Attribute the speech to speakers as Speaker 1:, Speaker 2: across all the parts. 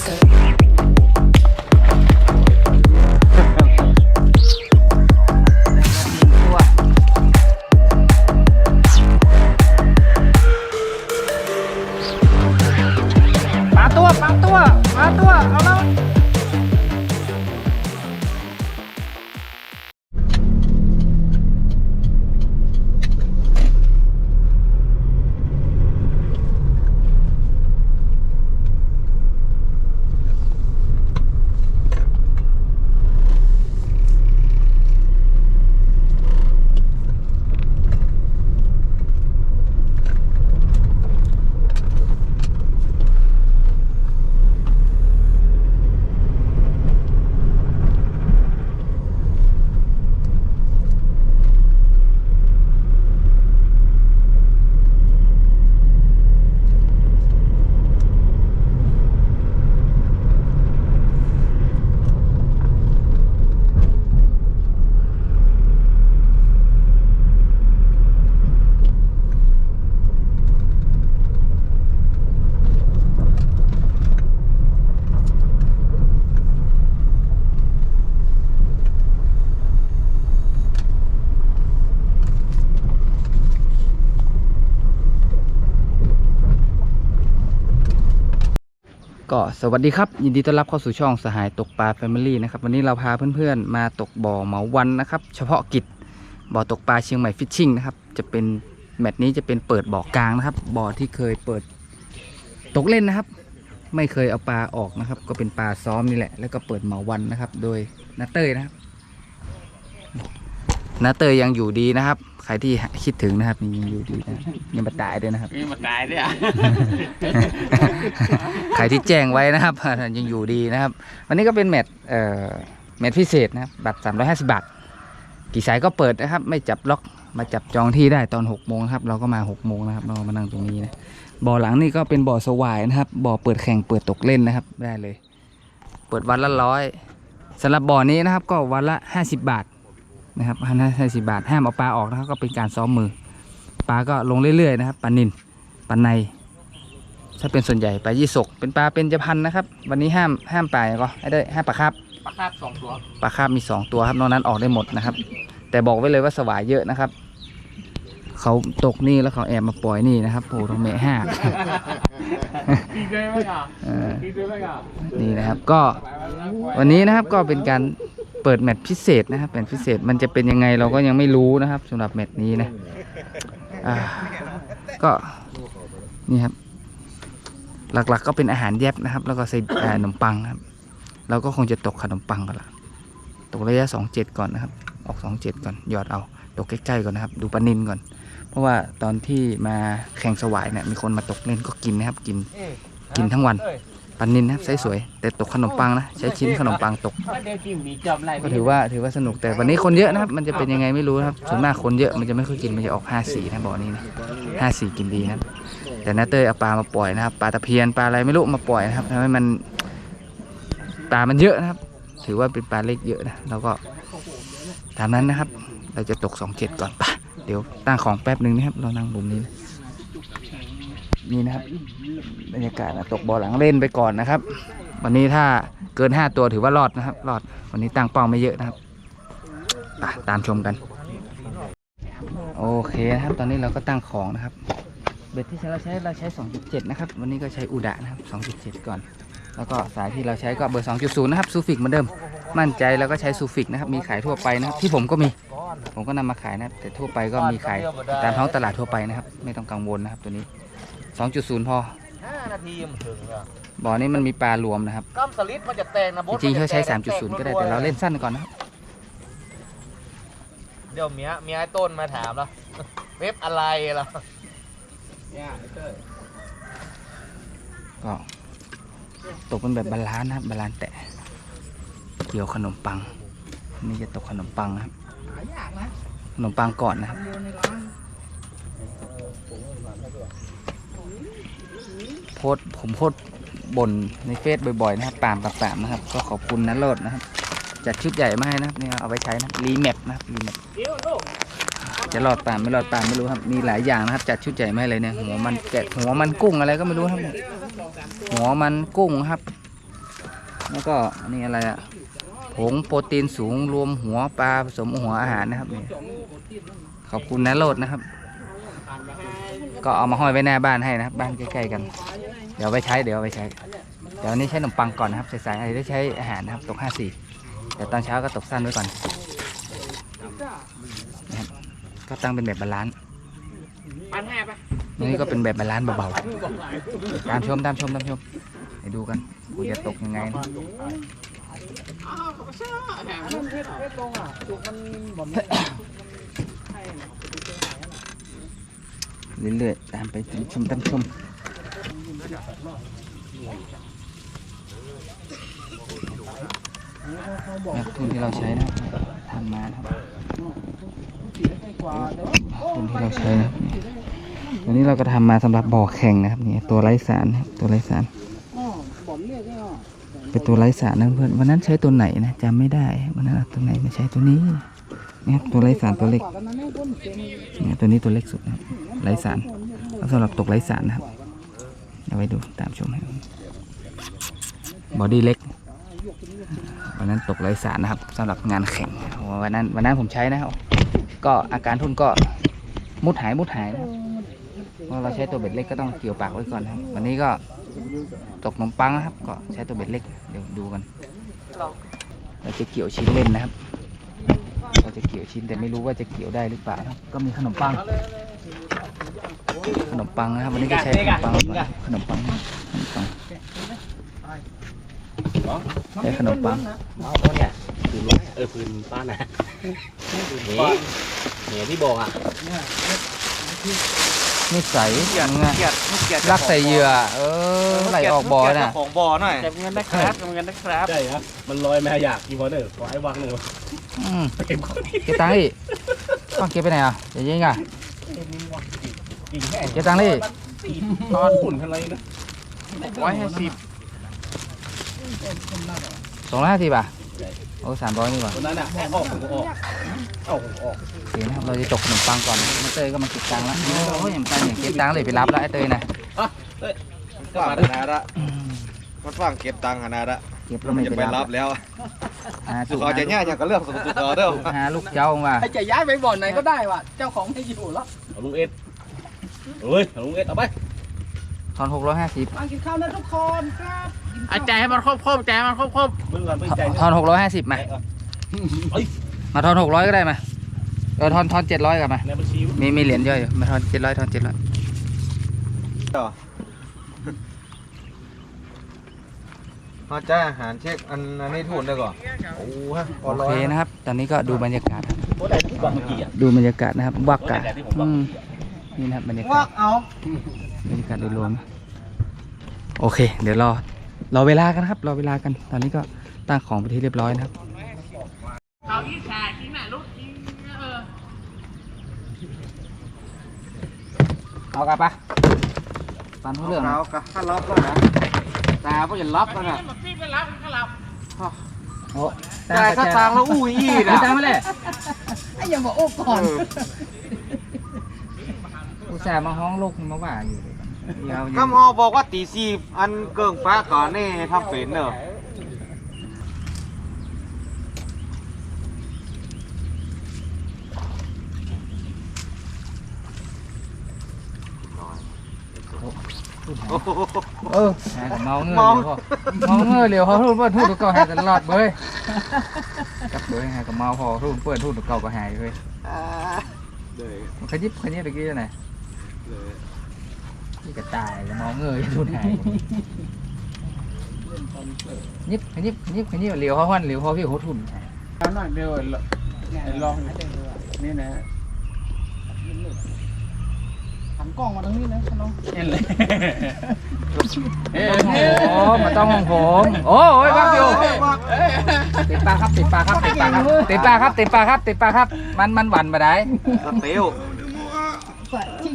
Speaker 1: disco. ก็สวัสดีครับ ยินดีต้อนรับเข้าสู่ช่องสหายตกปลาแฟมิลี่นะครับวันนี้เราพาเพื่อนๆ มาตกบ่อเหมาวันนะครับ เฉพาะกิจบ่อตกปลาเชียงใหม่ฟิชชิ่งนะครับจะเป็นแมตช์นี้จะเป็นเปิดบ่อกลางนะครับบ่อที่เคยเปิดตกเล่นนะครับ ไม่เคยเอาปลาออกนะครับ ก็เป็นปลาซ้อมนี่แหละ แล้วก็เปิดเหมาวันนะครับ โดยนาเตยนะครับนาเตยยังอยู่ดีนะครับ รที่คิดถึงนะครับยังอยู่ดีนะยังมาตายด้วยนะครับ
Speaker 2: มีมาตายด้วยอะ
Speaker 1: ใครที่แจ้งไว้นะครับ ยังอยู่ดีนะครับ วันนี้ก็เป็นแมตช์เอ่อแมตช์พิเศษนะครับบัตร350บาทกี่สายก็เปิดนะครับ ไม่จับล็อกมาจับจองที่ได้ตอน6โมงครับ เราก็มา6โมงนะครับ เรามานั่งตรงนี้นะบ่อหลังนี่ก็เป็นบ่อสวายนะครับ บ่อเปิดแข่งเปิดตกเล่นนะครับได้เลย เปิดวันละร้อยสำหรับบ่อนี้นะครับ ก็วันละ 50 บาท นะครับห้าสิบาทห้ามเอาปลาออกนะครับก็เป็นการซ้อมมือ ปลาก็ลงเรื่อยๆนะครับปลานินปลาใน ถ้าเป็นส่วนใหญ่ปลายี่สกเป็นปลาเป็นจพันธุ์นะครับ วันนี้ห้ามห้ามปลาก็ให้ได้ห้ามปลาคาบ
Speaker 2: ปลาคาบสองตัว
Speaker 1: ปลาคาบมีสองตัวครับนอกนั้นออกได้หมดนะครับ แต่บอกไว้เลยว่าสวายเยอะนะครับเขาตกนี่แล้วเขาแอบมาปล่อยนี่นะครับโอ้โหเมะห้า
Speaker 2: ดีใจไหมอะ
Speaker 1: เออ
Speaker 2: ดีใจไหมอะ
Speaker 1: นี่นะครับก็วันนี้นะครับก็เป็นการ เปิดแมตช์พิเศษนะครับแมตช์พิเศษมันจะเป็นยังไงเราก็ยังไม่รู้นะครับสำหรับแมตช์นี้นะอ่าก็นี่ครับ หลักๆก็เป็นอาหารแยบนะครับ แล้วก็ใส่ขนมปังครับ เราก็คงจะตกขนมปังกันละตกระยะสองเจ็ดก่อนนะครับ ออกสองเจ็ดก่อนหยอดเอาตกใกล้ๆก่อนนะครับ ดูปลานินก่อน เพราะว่าตอนที่มาแข่งสวายเนี่ยมีคนมาตกเล่นก็กินนะครับ กินกินทั้งวัน ปันนินนะครับไซส์สวย แต่ตกขนมปังนะใช้ชิ้นขนมปังตก ก็ถือว่าถือว่าสนุกแต่วันนี้คนเยอะนะครับมันจะเป็นยังไงไม่รู้นะครับส่วนมากคนเยอะมันจะไม่ค่อยกินมันจะออกห้าสีนะบ่อนี้นะห้าสีกินดีนะครับ แต่นาเตยเอาปลามาปล่อยนะครับปลาตะเพียนปลาอะไรไม่รู้มาปล่อยนะครับทำให้มันปลามันเยอะนะครับ ถือว่าเป็นปลาเล็กเยอะนะเราก็ตามนั้นนะครับ เราจะตกสองเจ็ดก่อนไปะเดี๋ยวตั้งของแป๊บหนึ่งนะครับเรานั่งมุมนี้นะ นี่นะครับบรรยากาศนะตกบ่อหลังเล่นไปก่อนนะครับ วันนี้ถ้าเกิน5ตัวถือว่ารอดนะครับ รอดวันนี้ตั้งเป้าไม่เยอะนะครับตามชมกัน โอเคนะครับ ตอนนี้เราก็ตั้งของนะครับ เบ็ดที่เราใช้เราใช้ 2.7 นะครับ วันนี้ก็ใช้อุดะนะครับ 2.7 ก่อน แล้วก็สายที่เราใช้ก็เบอร์ 2.0 นะครับซูฟิกเหมือนเดิม มั่นใจแล้วก็ใช้ซูฟิกนะครับ มีขายทั่วไปนะครับ ที่ผมก็มี ผมก็นำมาขายนะครับ แต่ทั่วไปก็มีขายตามท้องตลาดทั่วไปนะครับ ไม่ต้องกังวลนะครับตัวนี้ 2.0พอ
Speaker 2: ห้านาทีมันถึงอะ
Speaker 1: บ่อนี้มันมีปลารวมนะครับ
Speaker 2: ก้ามสลิดมันจะแตกนะ
Speaker 1: จริงๆเขาใช้ 3.0 ก็ได้แต่เราเล่นสั้นก่อนนะครับ
Speaker 2: เดี๋ยวเมียเมียไอ้ต้นมาถามแล้วเว็บอะไรล่ะ
Speaker 1: ก็ตกเป็นแบบบาลานซ์นะครับบาลานซ์แตะเกี่ยวขนมปังนี่จะตกขนมปังนะครับขนมปังก่อนนะครับโโพสผมโพสบ่นในเฟซบ่อยๆนะครับปามกับปามนะครับ ก็ขอบคุณนันโลดนะครับ จัดชุดใหญ่มาให้นะครับนี่เอาไว้ใช้นะรีแมปนะครับรีแมปจะรอดปามไม่รอดปามไม่รู้ครับมีหลายอย่างนะครับ จัดชุดใหญ่มาให้เลยเนี่ยหัวมันแกะหัวมันกุ้งอะไรก็ไม่รู้ครับหัวมันกุ้งครับ แล้วก็นี่อะไรอะผงโปรตีนสูงรวมหัวปลาผสมหัวอาหารนะครับนี่ขอบคุณนะโรดนะครับ ก็เอามาห้อยไว้หน้าบ้านให้นะครับบ้านใกล้ๆกัน เดี๋ยวเอาไปใช้เดี๋ยวเอาไปใช้เดี๋ยววันนี้ใช้ขนมปังก่อนนะครับสายๆอาจจะได้ใช้อาหารนะครับตกห้าสี่เดี๋ยวตอนเช้าก็ตกสั้นไว้ก่อนนะครับก็ตั้งเป็นแบบบาลานซ์
Speaker 2: ปันห้าปะ
Speaker 1: นี่ก็เป็นแบบบาลานซ์เบาๆตามชมตามชมตามชมไปดูกันกูจะตกยังไงนะเรื่อ เรื่อยๆตามไปตามชมตามชมแบบทุนที่เราใช้นะทำมาครับทุนที่เราใช้นะครันนี้เราก็ทำมาสำหรับบ่อแข่งนะครับนี่ตัวไร้สารตัวไร้สารเป็นตัวไร้สารนะเพื่อนวันนั้นใช้ตัวไหนนะจำไม่ได้วันนั้นตัวไหนมาใช้ตัวนี้นี่ครับตัวไร้สารตัวเล็กเนี่ยตัวนี้ตัวเล็กสุดนะครับ ไร้สารแล้วสำหรับตกไร้สารนะครับเอาไว้ดูตามชมให้บอดี้เล็กวันนั้นตกไร้สารนะครับสำหรับงานแข่งวันนั้นวันนั้นผมใช้นะครับ ก็อาการทุนก็มุดหายมุดหายนะเพราะเราใช้ตัวเบ็ดเล็กก็ต้องเกี่ยวปากไว้ก่อนนะวันนี้ก็ตกขนมปังนะครับ ก็ใช้ตัวเบ็ดเล็กเดี๋ยวดูกันเราจะเกี่ยวชิ้นเล่นนะครับเราจะเกี่ยวชิ้นแต่ไม่รู้ว่าจะเกี่ยวได้หรือเปล่านะก็มีขนมปัง ขนมปังนะครับวันนี้ก็ใช้ขนมปังก่อนขนมปังขนมปังใช้ขนมปัง
Speaker 2: เอาตัวเนี่ยปืนร้อยเออปืนป้านนะเหนเหนที่บอกอะ
Speaker 1: นี่ใสยังไง
Speaker 3: เกียดเกียด
Speaker 1: ลักใส่เหยื่อ เออไหลออกบ่อน่ะ
Speaker 3: ของบ่อหน่อย
Speaker 2: เก็บเงินได้ครับเก็บเงินได้ครับ
Speaker 4: ใช่ครับ มันลอยมาอยากกินพอเนอร์ขอไอ้วังหนึ่ง
Speaker 1: อืม
Speaker 4: เก็บของ
Speaker 1: เก็บตังค์ดิต้องเก็บไปไหนอะอย่ายิงอะ
Speaker 4: กิ่งแห้ง
Speaker 1: เก็บตังค์ดิ
Speaker 4: ตอนฝุ่นอะไรนะ
Speaker 2: ร้อยห้าสิบ
Speaker 1: สองร้อยห้าสิบอะโอ้สามร้อยนี่หว่า
Speaker 4: วันนั้นอะแค่ออกผมก็ออกเอาผมออก
Speaker 1: โอเคนะครับเราจะตกขนมปังก่อนนะเตยก็มาเก็บตังค์แล้วโอ้ยอย่างตังอย่างเก็บตังค์เลยไปรับแล้วไอ้เตยนะ
Speaker 3: ก็มาขนาดละมันฟังเก็บตังค์ขนาดละ
Speaker 1: เก็บ
Speaker 3: มั
Speaker 1: แล้วไม่
Speaker 3: นจะ
Speaker 1: ไป
Speaker 3: ไป
Speaker 1: รั
Speaker 3: รั
Speaker 1: บบ
Speaker 3: แล้ว
Speaker 1: หา
Speaker 3: สุ
Speaker 1: จุ
Speaker 3: ขอจะแย่อย่างกับเรื่องสมตุกอเด้อ
Speaker 1: หาลูกเจ้าว่า
Speaker 5: ไอ้จะย้ายไปบ่อนไหนก็ได้ว่ะ เจ้าของไม่อยู่แล้ว
Speaker 4: เอาลุงเอ็ด เฮ้ยเอาลุงเอ็ดเอาไป
Speaker 1: ทอนหกร้อยห้าสิบ
Speaker 5: มากินข้าวนะทุกคนครับ
Speaker 2: อาใจให้มันครบครบใจให้มันครบครบ
Speaker 4: มึงก่อนมึงใจ
Speaker 1: ทอนหกร้อยห้าสิบมา
Speaker 4: เอ้ย
Speaker 1: มาทอนหกร้อยก็ได้มาเออทอนทอนเจ็ดร้อยกับมา
Speaker 4: ในบัญชี
Speaker 1: มีมีเหรียญย่อยอยู่มาทอนเจ็ดร้อยทอนเจ็ดร้อย
Speaker 3: มาจ้าอาหารเช็คอันอันนี้ทุนได้ก่อนโอ้ฮะ
Speaker 1: โอเคนะครับ ตอนนี้ก็ดูบรรยากาศครับ
Speaker 4: โอ้ได้ที่วังเมื่อกี้อะ
Speaker 1: ดูบรรยากาศนะครับวักกะ
Speaker 4: โอ้ได้ที่ผมวั
Speaker 1: อื
Speaker 4: ง
Speaker 1: ม นี่นะครับบรรยากา
Speaker 3: วั
Speaker 1: ศ
Speaker 3: กเอา
Speaker 1: บรรยากาศโดยรวมนะโอเค เดี๋ยวรอรอเวลากันครับรอเวลากัน ตอนนี้ก็ตั้งของไปที่เรียบร้อยนะครับ
Speaker 2: เขาที่ชาที่น่ะลูกจริงเออ
Speaker 1: เอากลับปะฟันทุกเรื่อง
Speaker 3: เอากะข้าล็อกแล้วนะ
Speaker 1: ตาก็จะล็อกแล้วนะ
Speaker 2: มันพี่ไปรับก็รับ
Speaker 1: โอ้
Speaker 3: ได้ข้าตังแล้วอู้ยี่
Speaker 1: ตา
Speaker 3: นะ
Speaker 1: ไม่เลย
Speaker 5: ไอ้ยังบอกโอ้ก่อน
Speaker 1: อุ ตส่าห์มาห้องลูกมาว่าอยู่เลยเดี๋ยว
Speaker 3: คำฮอบอกว่าตีสี่อันเกิงฟ้าก่อนนี่ทำเป็นเนอะ
Speaker 1: เออเมาเงยเมาเงยเร็วเขาทุ่นเปิดทุ่นตัวเก่าหายตลอดเบ้ยกับเบ้ยหายกับเมาพอทุ่นเปิดทุ่นตัวเก่าก็หายเว้ย
Speaker 3: เลย
Speaker 1: มันขยิบขยิบตะกี้ไหนนี่กระต่ายแล้วเมาเงยทุ่นหายยิบขยิบขยิบขยิบเร็วเขาหันเร็วเขาพี่เขาทุ่น
Speaker 5: เอาหน่อยเดียวลองนี่นะหันกล้องมาทางนี้นะน้องเอ็นเลย
Speaker 1: โอ้โหมันต้องของผมโอ้ยบักอยู่ติดปลาครับติดปลาครับติดปลาครับติดปลาครับติดปลาครับติดปลาครับ มันมันหวั่นมาได้
Speaker 3: สเตล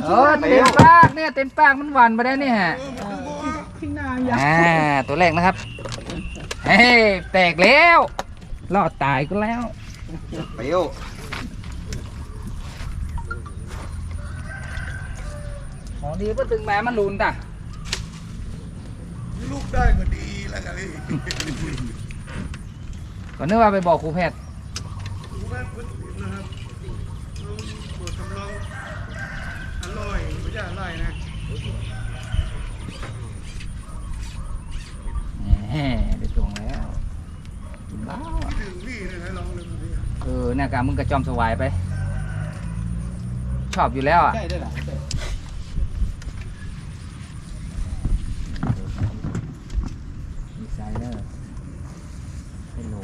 Speaker 1: เออเต็มปากเนี่ยเต็มปากมันหวั่นมาได้เนี่ยฮะ
Speaker 5: ที่หน้ายัก
Speaker 1: อ่าตัวแรกนะครับ เฮ้ยแตกแล้วรอดตายก็แล้ว
Speaker 3: สเตล
Speaker 1: ของดีก็ถึงแม้มันลุนจ้ะ
Speaker 6: ลูกได้ก็ดีแล้วกันเลย
Speaker 1: ก็นึกว่าไปบอกครูแพทย์
Speaker 6: ดูแม่พื้นถิ่นนะครับลงบทกำลังอ ร่อยไม่ใช่อร่อยนะ
Speaker 1: แหมได้ตวงแล้วกินบ้า
Speaker 6: ถึงพี่เลยนะลองเลยดูดิ
Speaker 1: เออเนี่ยกามึงกระจอมสวายไป ชอบอยู่แล้วอะ
Speaker 5: ใช่ด้วยเหรอ
Speaker 1: ดีไซเนอร์เฮลโล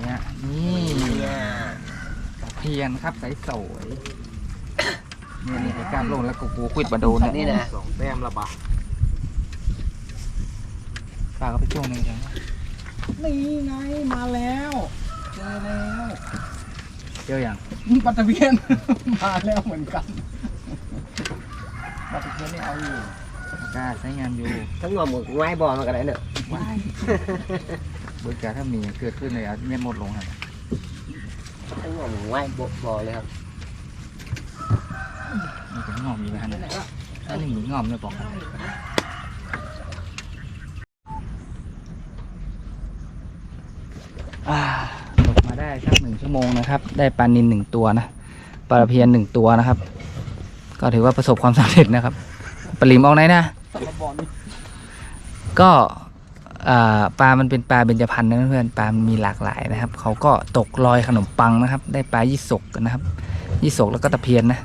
Speaker 1: เนี่ยนี่ตะเพียน ครับใสสวยเนี่ยนี่ไอ้กล้ามลงแล้วกูกูควิดมาโดนนี่นะ
Speaker 3: สองแต้มละบะ
Speaker 1: ปลาก็ไปช่วงหนึงใช่ไหม
Speaker 5: นี่ไงมาแล้วเจอแล้ว
Speaker 1: เจออย่าง
Speaker 5: ปลาตะเพียน มาแล้วเหมือนกันปลาตะเพียนนี่เอาอยู่
Speaker 1: กล้าใช้งานอยู่
Speaker 2: ทั้งงอมกับไม้บอลมากันไหนเนอะ
Speaker 1: ว้ายบริการถ้ามีเกิดขึ้นเลยอะเม็ดหมดลงครับ
Speaker 2: ทั้งงอมไม้บอลเลยครับ
Speaker 1: มีแต่งอมอยู่นะฮะอันนี้หมีงอมเลยบอกครับอ่าตกมาได้สักหนึ่งชั่วโมงนะครับ ได้ปลานินหนึ่งตัวนะปลาเพียนหนึ่งตัวนะครับ ก็ถือว่าประสบความสำเร็จนะครับปลาหลิมออกไหนนะก็ ปลา มันเป็นปลาเบญจพรรณนะเพื่อนปลา มันมีหลากหลายนะครับ เขาก็ตกลอยขนมปังนะครับ ได้ปลายี่สกนะครับ ยี่สกแล้วก็ตะเพียนนะ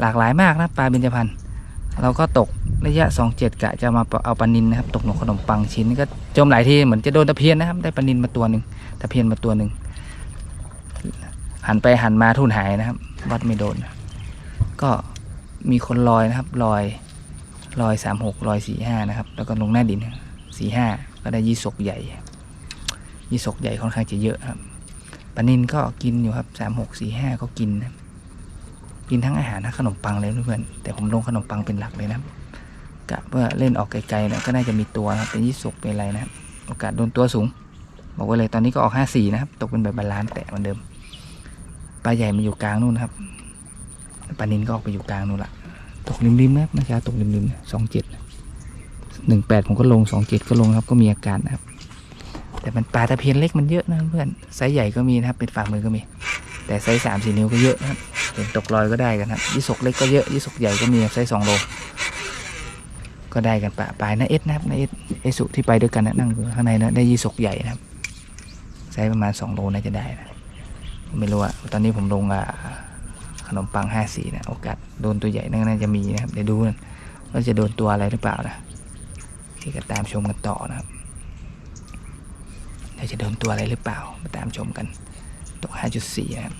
Speaker 1: หลากหลายมากนะปลาเบญจพรรณเราก็ตกระยะ 27กะจะมาเอาปลานินนะครับ ตกหนกขนมปังชิ้นก็จมหลายทีเหมือนจะโดนตะเพียนนะครับ ได้ปลานินมาตัวหนึ่งตะเพียนมาตัวหนึ่งหันไปหันมาทุนหายนะครับ วัดไม่โดน ก็มีคนลอยนะครับลอยลอยสามหกลอยสี่ห้านะครับ แล้วก็ลงหน้าดินสี่ห้า ก็ได้ยี่สกใหญ่ ยี่สกใหญ่ค่อนข้างจะเยอะครับปลานินก็กินอยู่ครับสามหกสี่ห้าก็กินนะกินทั้งอาหารทั้งขนมปังเลยเพื่อนแต่ผมลงขนมปังเป็นหลักเลยนะกะเพื่อเล่นออกไกลๆนี่ยก็น่าจะมีตัวนะครับเป็นยี่สกเป็นอะไรนะครับโอกาสโดนตัวสูง บอกไว้เลยตอนนี้ก็ออกห้าสี่นะครับตกเป็นแบบบาลานซ์แตะเหมือนเดิมปลาใหญ่มาอยู่กลางนู่นครับปลานินก็ออกไปอยู่กลางนู่นละตกริมๆนะครับเมื่อเช้าตกริมๆสองเจ็ด หนึ่งแปดผมก็ลงสองเจ็ดก็ลงครับก็มีอาการนะครับ แต่มันปลาตะเพียนเล็กมันเยอะนะเพื่อนไซส์ใหญ่ก็มีนะครับ เป็นฝ่ามือก็มี แต่ไซส์สามสี่นิ้วก็เยอะนะครับเห็นตกลอยก็ได้กันครับยี่สกเล็กก็เยอะยี่สกใหญ่ก็มีไซส์สองโลก็ได้กันปะปลายนะเอสนะครับนะเอสเอสุที่ไปด้วยกันนะนั่งอยู่ข้างในนะได้ยี่สกใหญ่นะครับไซส์ประมาณสองโลน่าจะได้นะไม่รู้อะตอนนี้ผมลงอะขนมปังห้าสีนะโอกาสโดนตัวใหญ่น่าจะมีนะครับเดี๋ยวดูกันว่าจะโดนตัวอะไรหรือเปล่านะ ที่ก็ตามชมกันต่อนะครับเดี๋ยวจะโดนตัวอะไรหรือเปล่า มาตามชมกัน ตกห้าจุดสี่นะครับ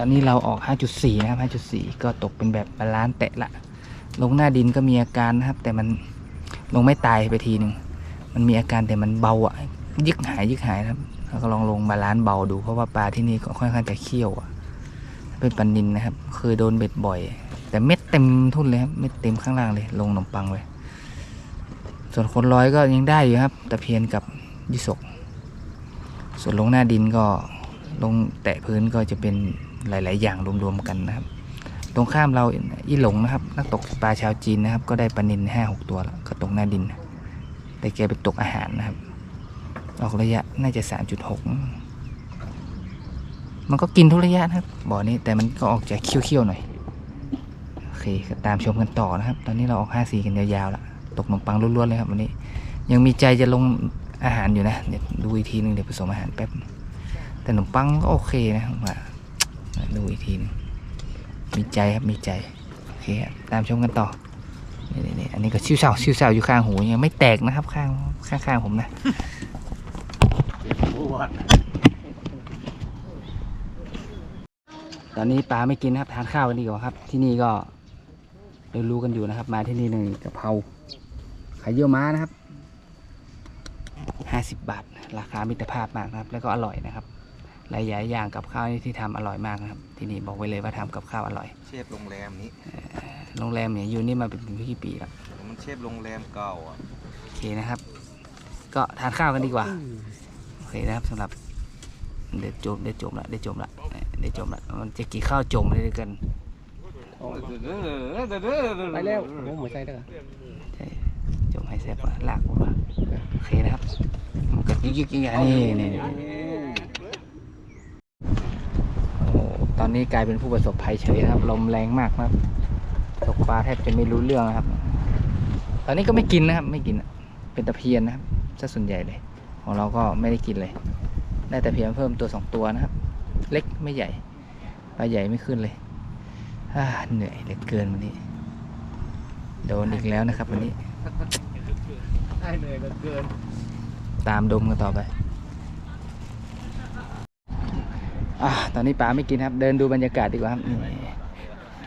Speaker 1: ตอนนี้เราออก 5.4 นะครับ 5.4 ก็ตกเป็นแบบบาลานซ์แตะละ ลงหน้าดินก็มีอาการนะครับ แต่มันลงไม่ตายไปทีหนึ่ง มันมีอาการแต่มันเบาอะยึกหายยึกหายนะครับเราก็ลองลงบาลานเบาดู เพราะว่าปลาที่นี่ก็ค่อนข้างจะเขี้ยวอะ เป็นปันนินนะครับ เคยโดนเบ็ดบ่อย แต่เม็ดเต็มทุ่นเลยครับเม็ดเต็มข้างล่างเลย ลงขนมปังเลยส่วนคนร้อยก็ยังได้อยู่ครับตะเพียนกับยิสกส่วนลงหน้าดินก็ลงแตะพื้นก็จะเป็นหลาย ๆ อย่างรวม ๆ กันนะครับ ตรงข้ามเราอีหลงนะครับ นักตกปลาชาวจีนนะครับ ก็ได้ปลานินห้าหกตัวแล้วก็ตกหน้าดิน แต่แกไปตกอาหารนะครับ ออกระยะน่าจะสามจุดหกมันก็กินทุกระยะนะครับ บ่อนี้แต่มันก็ออกจากเคี้ยวๆหน่อย โอเคตามชมกันต่อนะครับ ตอนนี้เราออกห้าสี่กันยาวๆแล้วตกขนมปังล้วนๆเลยครับวันนี้ ยังมีใจจะลงอาหารอยู่นะ เดี๋ยวดูอีกทีหนึงเดี๋ยวผสมอาหารแป๊บ แต่ขนมปังก็โอเคนะมว่าดูอีกทีหนึงมีใจครับมีใจ โอเคครับตามชมกันต่อ นี่นี่นี่อันนี้ก็ชิวเสาชิวเสาอยู่ข้างหูยังไม่แตกนะครับ ข้างข้างข้างผมนะตอนนี้ปลาไม่กินนะครับทานข้าวกันดีกว่าครับ ที่นี่ก็เรารู้กันอยู่นะครับ มาที่นี่หนึ่งกะเพราไข่เยี่ยวม้านะครับห้าสิบบาท ราคามิตรภาพมากนะครับ แล้วก็อร่อยนะครับ หลายๆอย่างกับข้าวนี่ที่ทำอร่อยมากนะครับ ที่นี่บอกไว้เลยว่าทำกับข้าวอร่อย
Speaker 3: เชฟโรงแรมนี้
Speaker 1: โรงแรมเนี่ยอยู่นี่มาเป็นกี่ปีแล้ว
Speaker 3: มันเชฟโรงแรมเก่าอะ
Speaker 1: โอเคนะครับ ก็ทานข้าวกันดีกว่าโอเคนะครับสำหรับเด็ดจมเด็ดจมละเด็ดจมละเด็ดจมละมันจะกี่ข้าวจมเลยด้วยกัน
Speaker 5: ไปแล้วโอ้หมวยใส่ได้เหรอ
Speaker 1: ใช่จมให้แซ่บกว่าลากกว่าโอเคนะครับมันก็ยิ่งยิ่งอย่างนี้นี่โอ้ตอนนี้กลายเป็นผู้ประสบภัยเฉยนะครับ ลมแรงมากนะครับตกปลาแทบจะไม่รู้เรื่องนะครับ ตอนนี้ก็ไม่กินนะครับ ไม่กินอะเป็นตะเพียนนะครับซะส่วนใหญ่เลย ของเราก็ไม่ได้กินเลย ได้แต่เพียงเพิ่มตัวสองตัวนะครับ เล็กไม่ใหญ่ปลาใหญ่ไม่ขึ้นเลยอ่าเหนื่อยเหลือเกินวันนี้ โดนอีกแล้วนะครับวันนี้
Speaker 5: ได้เหนื่อยเหลือเกิน
Speaker 1: ตามดมกันต่อไป อ่าตอนนี้ป๋าไม่กินครับ เดินดูบรรยากาศดีกว่าครับนี่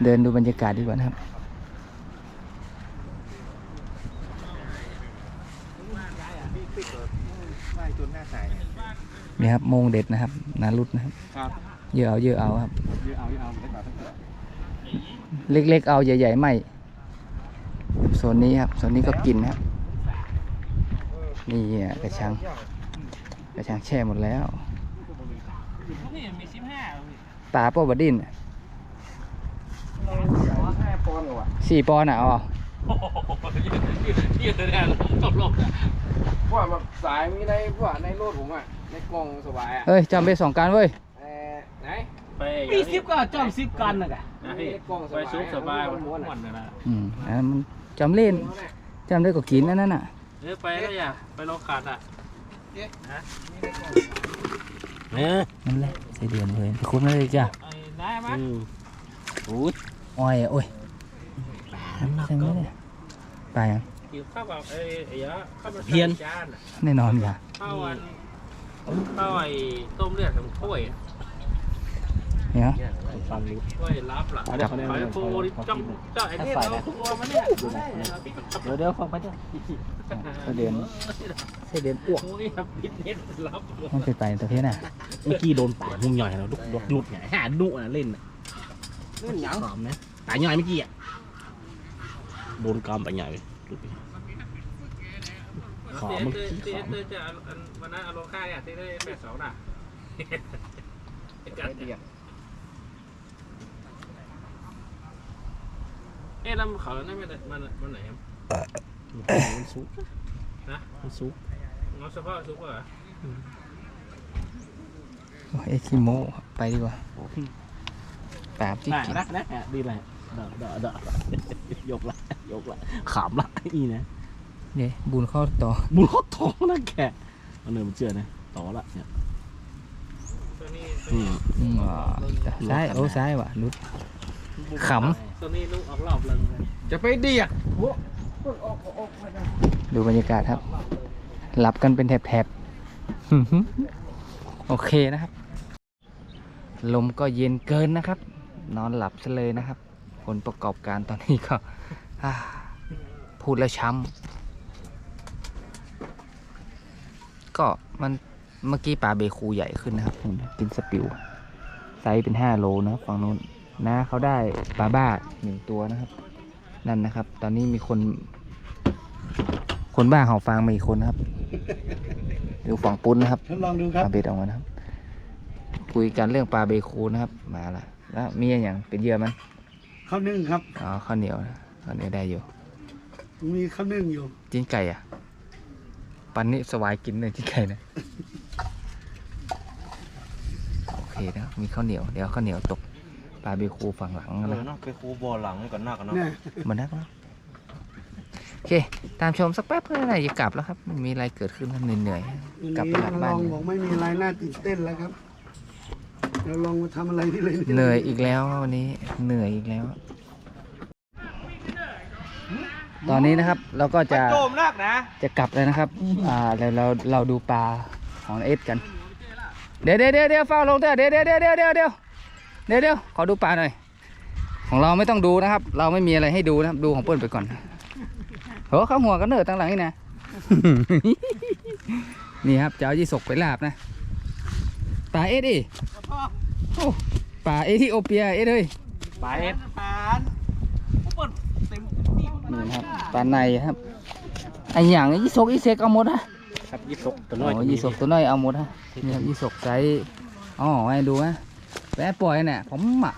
Speaker 1: เดินดูบรรยากาศดีกว่านะครับ
Speaker 3: ไม่จนหน้าใส
Speaker 1: นี่ครับโมงเด็ดนะครับนารุดนะครับ
Speaker 3: ครับ
Speaker 1: เยอะเอาเยอะเอาครับ
Speaker 3: เยอะเอาเยอะเอาไม่ได้ทั้งตัว
Speaker 1: เล็กๆเอาใหญ่ ๆ ไม่โซนนี้ครับโซนนี้ก็กินนะครับนี่อะกระชัง กระชังแช่หมดแล้ว ตาโปบดินสี่ปอนด์อะเอาเอา
Speaker 2: ยืดเลยเนี่ยตบลบ
Speaker 5: พวกแบบสายมีในพวกในรถผมอะ ในกล่องสบายอะ
Speaker 1: เฮ้ยจำไปสองการเว้ย
Speaker 5: เอ่อไหน
Speaker 2: ไป
Speaker 4: มีซิปก็จอมซิปกันนะกะ
Speaker 2: นะพี่ไปซุปสบายวันวันนะนะ
Speaker 1: อืมอันนั้นมันจำเล่นจำได้ก็กินนั่นน่ะ
Speaker 2: เออไปแล้วอย่าไปโลขาดอะฮะ เออ
Speaker 1: นั่นแหละใส่เดือนเลยไปคุ้มเลยจ้ะ
Speaker 2: ไอ้ได้ไหมโอ้ย
Speaker 1: อ้อยโอ้ยใช่ไหมเนี่ยไปยัง
Speaker 2: กินข้าวกับไอ้ไอ้ยะข้าวมันจาน
Speaker 1: แน่นอนอย่า
Speaker 2: ข้าวอันข้าวไอ้ต้มเลือดของถ้วย
Speaker 1: เนี่ย
Speaker 2: ฟังถ้วยรับล่ะไปโฟนี่จ้องจ้องไอ้นี่เราตัวมันเนี่ย
Speaker 1: เดี๋ยวเดี๋ยวฟังไปเถอะใส่เดือนใส่เดือนอ้วก
Speaker 2: โอ้ยพิษเน็ตรับ
Speaker 1: มันเป็นไปตัวเพี้ยน่ะ
Speaker 2: เมื่อกี้โดนป่ามุงใหญ่แล้วลุกลุกลุกใหญ่หาดุอะเล่นอะ
Speaker 5: เล่นหยัง
Speaker 2: ขอมนะตายใหญ่เมื่อกี้อะโดนกอมป่าใหญ่ขอเมื่อกี้ขอม
Speaker 4: จะวันนั้นเอาลงค่ายอะที่ได้แปดสองน่ะ
Speaker 5: เดียด
Speaker 4: เอ๊ะแล้วเขานั่นมันมันมันไหนครับ
Speaker 2: มันซุก
Speaker 4: นะ
Speaker 2: มันซุก
Speaker 4: งอเฉพาะซุปเหรอ
Speaker 1: โอ้ยไอ้ขี้โม้ไปดีกว่าแปราบที่
Speaker 2: น่ะ
Speaker 1: กิน
Speaker 2: นะนะดีเลยเดาเดาเดายกละยกละขำละอีนะ
Speaker 1: เนี่ยบุญเข้าต่อ
Speaker 2: บุญเขาท้องนะแกเอาเนื้อมันเชื่อนะต่อละเนี่ยอืม
Speaker 1: อืมอ่าซ้ายโอ้ซ้ายว่ะรุดข
Speaker 4: ตัวนี้ลูกออกรอบเลย
Speaker 5: จะไปเดียด
Speaker 1: ดูบรรยากาศครับหลับกันเป็นแถบๆโอเคนะครับ ลมก็เย็นเกินนะครับ นอนหลับซะเลยนะครับ ผลประกอบการตอนนี้ก็อ่าพูดแล้วช้ำก็มันเมื่อกี้ปลาเบคูใหญ่ขึ้นนะครับเห็นไหมกินสปิวไซส์เป็นห้าโลนะครับฝั่งนู้นนะเขาได้ปลาบ้าหนึ่งตัวนะครับ นั่นนะครับ ตอนนี้มีคน คนบ้าเห่าฟางมาอีกคนนะครับ ดูฝั่งปุ้นนะครับ
Speaker 6: ทดลองดูครับ
Speaker 1: ปลาเบ็ดออกมานะครับ คุยกันเรื่องปลาเบคูนะครับ มาละแล้วมีอย่างเป็นเหยื่อมัน
Speaker 6: ข้าวนึ่งครับ
Speaker 1: อ๋อข้าวเหนียวนะข้าวเหนียวได้อยู่
Speaker 6: มีข้าวนึ่งอยู่
Speaker 1: จิ้นไก่อะ ปันนี้สวายกินเลยจิ้นไก่นะ โอเคนะ มีข้าวเหนียว เดี๋ยวข้าวเหนียวตกปลาเบคูฝั่งหลัง
Speaker 3: เอ
Speaker 1: นะ
Speaker 3: อเนาะไปคูบอลหลังก่อนหน้ากันเนาะ
Speaker 6: เนี่ย
Speaker 1: มันนักแล้วโอเค ตามชมสักแป๊บเพื่อนไหนจะกลับแล้วครับไม่มีอะไรเกิดขึ้นครับเหนื่อย
Speaker 6: วัน
Speaker 1: ๆกลับ
Speaker 6: นี้
Speaker 1: ไปหลับ
Speaker 6: ล
Speaker 1: บ้า
Speaker 6: อนงบอกไม่มีอะไรน่าตื่นเต้นแล้วครับ เราลองมาทำอะไรที่เลย
Speaker 1: เหนื่อยอีกแล้ววันนี้เหนื่อยอีกแล้ว ตอนนี้นะครับเราก็จะ
Speaker 3: โจมนักนะ
Speaker 1: จะกลับแล้วนะครับ อ่าเราเราเราดูปลาของเอสกันเดี๋ยวเดี๋ยวเดี๋ยวเดี๋ยวเฝ้าลงเถอะเดี๋ยวเดี๋ยวเดี๋ยวเดี๋ยวเดี๋ยวเดี๋ยวเดี๋ยวเดี๋ยวขอดูปลาหน่อย ของเราไม่ต้องดูนะครับ เราไม่มีอะไรให้ดูนะครับดูของเปิ้ลไปก่อนโหเข้าหัวกันเนอะตั้งหลังนี่นะ นี่ครับจะเอายี่สกไปลาบนะ ปลาเอ็ดดิโอ้ปลาเอธิโอเปียเอ็ดเลย
Speaker 2: ไป
Speaker 5: ปานผู้เปิดเต็มที่
Speaker 1: นี่นะครับปลาในครับไออย่างยี่สกยี่เซกเอาหมดฮะ
Speaker 2: ครับยี่สกตัวน้
Speaker 1: โอ้
Speaker 2: อย
Speaker 1: ยี่สกตัวน้อยเอาหมดฮะนี่ครับยี่สกไซส์อ๋อให้ดูฮะแปะปล่อยเนี่ยผมอะ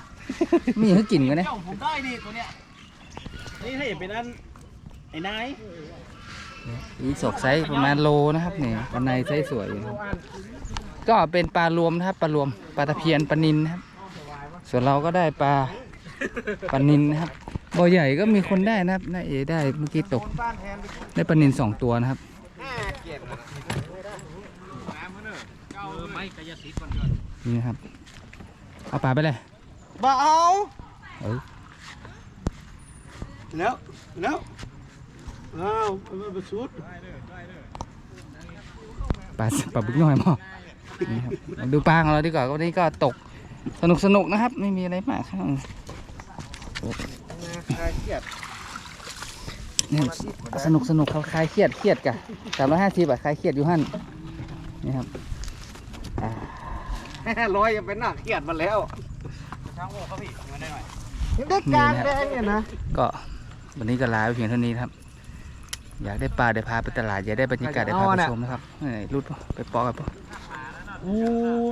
Speaker 1: มีให้กินกันเนี่ย
Speaker 5: เจ้าผมได้ดิตัวเนี้ย
Speaker 2: นี่ให้เป็นอันไอ้นาย
Speaker 1: ยี่สกไซส์ประมาณโลนะครับนี่ปลาในไซส์สวยอยู่นะครับ ก็เป็นปลารวมนะครับปลารวมปลาตะเพียนปลานินนะครับ ส่วนเราก็ได้ปลาปลานินนะครับบ่อใหญ่ก็มีคนได้นะครับน้าเอได้เมื่อกี้ตกได้ปลานินสองตัวนะครับ
Speaker 4: ไม่กายสิทธิ์ก่อน
Speaker 1: นี่นะครับ เอาปลาไปเลย
Speaker 5: บ้าเอา
Speaker 1: เอ้ย
Speaker 6: แล้วแล้วอ้าวเอามาประชุด
Speaker 1: ปลาปลาบึกน้อยมั้ง นี่ครับมาดูปลาของเราดีกว่าวันนี้ก็ตกสนุกสนุกนะครับ ไม่มีอะไรมากครับนี่สนุกสนุกเขาคลายเครียดเครียดกันสามร้อยห้าสิบาทคลายเครียดอยู่หั่นนี่ครับอ่า
Speaker 5: ร้อยยังเป็นหนักเขียดมาแล้ว
Speaker 1: ได้การแดงเนี่ยนะก็วันนี้ก็ลาไปเพียงเท่านี้นะครับ อยากได้ปลาได้พาไปตลาดอยากได้บรรยากาศได้พาไปชมนะครับเฮ้ยรุดปะไปปอกับ ปะ
Speaker 5: อู้